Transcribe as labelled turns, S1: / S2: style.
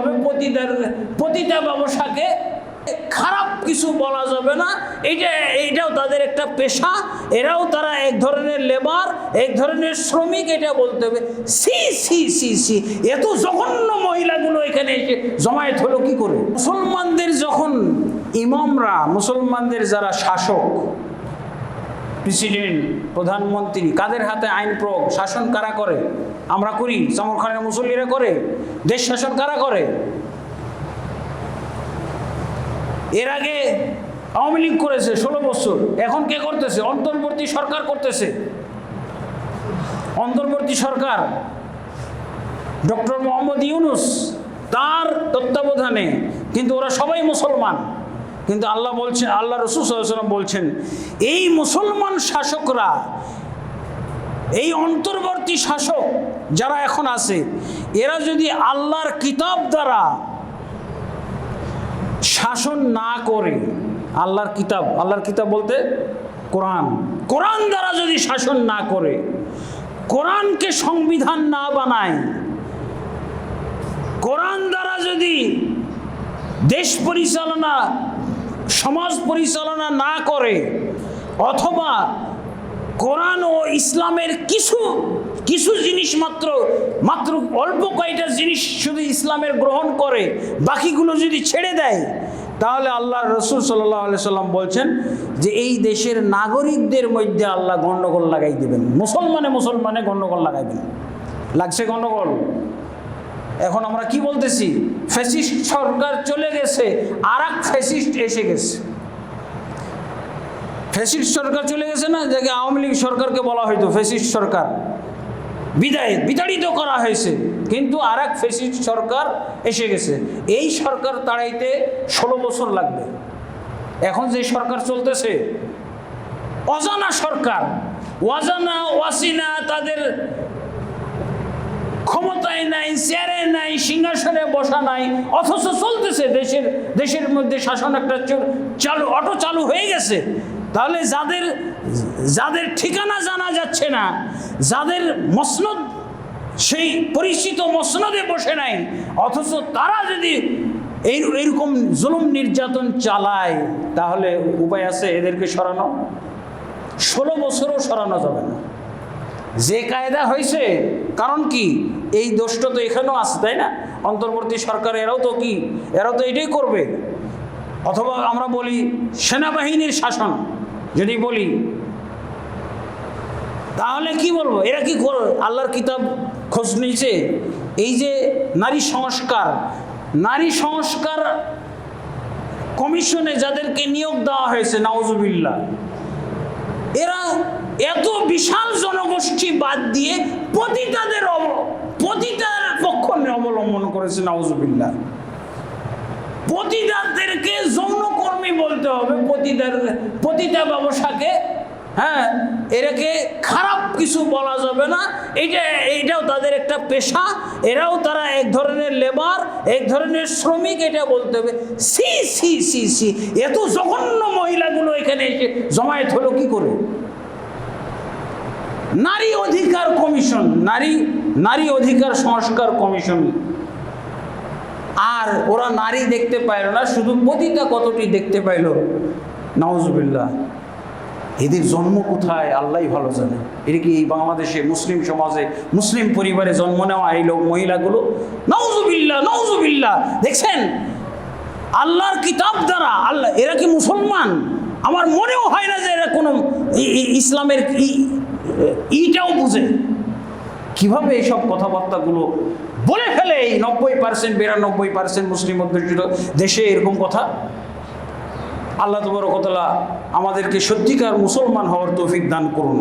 S1: হবে, পতিতার, পতিতা ব্যবসাকে খারাপ কিছু বলা যাবে না। এটা এইটাও তাদের একটা পেশা, এরাও তারা এক ধরনের লেবার, এক ধরনের শ্রমিক, এটা বলতে হবে। সি সি সি সি, এত জঘন্য মহিলাগুলো এখানে এসে জমায়েত হলো কি করে? মুসলমানদের যখন ইমামরা, মুসলমানদের যারা শাসক প্রেসিডেন্ট, প্রধানমন্ত্রী, কাদের হাতে আইন প্রয়োগ, শাসন কারা করে? আমরা করি সমর খানের মুসল্লিরা করে, দেশ শাসন কারা করে? এর আগে আওয়ামী লীগ করেছে ষোলো বছর, এখন কে করতেছে? অন্তর্বর্তী সরকার করতেছে। অন্তর্বর্তী সরকার, ডক্টর মোহাম্মদ ইউনুস, তার তত্ত্বাবধানে, কিন্তু ওরা সবাই মুসলমান। কিন্তু আল্লাহ বলছেন আল্লাহ রসুল বলছেন, এই মুসলমান শাসকরা, এই অন্তর্বর্তী শাসক যারা এখন আছে, এরা যদি আল্লাহর কিতাব দ্বারা শাসন না করে, আল্লাহর কিতাব আল্লাহর কিতাব বলতে কোরআন কোরআন দ্বারা যদি শাসন না করে, কোরআনকে সংবিধান না বানায়, কোরআন দ্বারা যদি দেশ পরিচালনা সমাজ পরিচালনা না করে, অথবা কোরআন ও ইসলামের কিছু কিছু জিনিস মাত্র মাত্র অল্প কয়টা জিনিস শুধু ইসলামের গ্রহণ করে, বাকিগুলো যদি ছেড়ে দেয়, তাহলে আল্লাহ রসুল সাল্লাহ সাল্লাম বলছেন যে এই দেশের নাগরিকদের মধ্যে আল্লাহ গণ্ডগোল লাগাই দেবেন। মুসলমানে মুসলমানে গণ্ডগোল লাগাইবেন। লাগছে গণ্ডগোল? এখন আমরা কি বলতেছি? ফ্যাসিস্ট সরকার চলে গেছে আর এক ফ্যাসিস্ট এসে গেছে। ফ্যাসিস্ট সরকার চলে গেছে না? যাকে আওয়ামী লীগ সরকারকে বলা হয়তো ফ্যাসিস্ট সরকার। বিদায়, বিতাড়িত করা হয়েছে। কিন্তু আর এক ফ্যাসিস্ট সরকার এসে গেছে। এই সরকার তাড়াইতে ষোলো বছর লাগবে। এখন যে সরকার চলতেছে, অজানা সরকার, অজানা ওয়াসিনা তাদের ক্ষমতায় নাই, চেয়ারে নাই, সিংহাসনে বসা নাই, অথচ চলতেছে দেশের দেশের মধ্যে শাসন একটা চালু, অটো চালু হয়ে গেছে। তাহলে যাদের যাদের ঠিকানা জানা যাচ্ছে না, যাদের মসনদ, সেই পরিচিত মসনদে বসে নাই, অথচ তারা যদি এই, এইরকম জুলুম নির্যাতন চালায়, তাহলে উপায় আছে এদেরকে সরানো? ষোলো বছরও সরানো যাবে না। যে কায়দা হয়েছে, কারণ কি? এই দোষটা তো এখানেও আছে, তাই না? অন্তর্বর্তী সরকার, এরাও তো কি? এরাও তো এটাই করবে। অথবা আমরা বলি সেনাবাহিনীর শাসন, যদি বলি। তাহলে কি বলব? এরা কি আল্লাহর কিতাব খোঁজ নিয়েছে? এই যে নারী সংস্কার নারী সংস্কার কমিশনে যাদেরকে নিয়োগ দেওয়া হয়েছে নাওজুবিল্লাহ এরা এত বিশাল করেছে নাউজুবিল্লাহ। পতিতাদেরকে যৌনকর্মী বলতে হবে, পতিতার, পতিতা ব্যবসাকে হ্যাঁ এরাকে খারাপ কিছু বলা যাবে না, এটা এইটাও তাদের একটা পেশা, এরাও তারা এক ধরনের লেবার, এক ধরনের শ্রমিক, এটা বলতে হবে। সি সি সি সি, এত জঘন্য মহিলাগুলো এখানে এসে জমায়েত হলো কি করে? নারী অধিকার কমিশন, নারী নারী অধিকার সংস্কার কমিশন। আর ওরা নারী দেখতে পাইল না, শুধু পতিতা কতটি দেখতে পাইল? নওয়াজবিল্লা এদের জন্ম কোথায়? আল্লাহ ভালো জানে। এটা কি এই বাংলাদেশে মুসলিম সমাজে মুসলিম পরিবারে জন্ম নেওয়া এই লোক মহিলাগুলো? নওজুবিল্লা নওজুবিল্লা দেখছেন? আল্লাহর কিতাব দ্বারা, আল্লাহ এরা কি মুসলমান? আমার মনেও হয় না যে এরা কোনো ইসলামের ইটাও বুঝে। কীভাবে এইসব কথাবার্তাগুলো বলে ফেলে এই নব্বই পার্সেন্ট বিরানব্বই পার্সেন্ট মুসলিম অধ্যুষিত দেশে এরকম কথা? আল্লাহ তবরকতলা আমাদেরকে সত্যিকার মুসলমান হওয়ার তৌফিক দান করুন।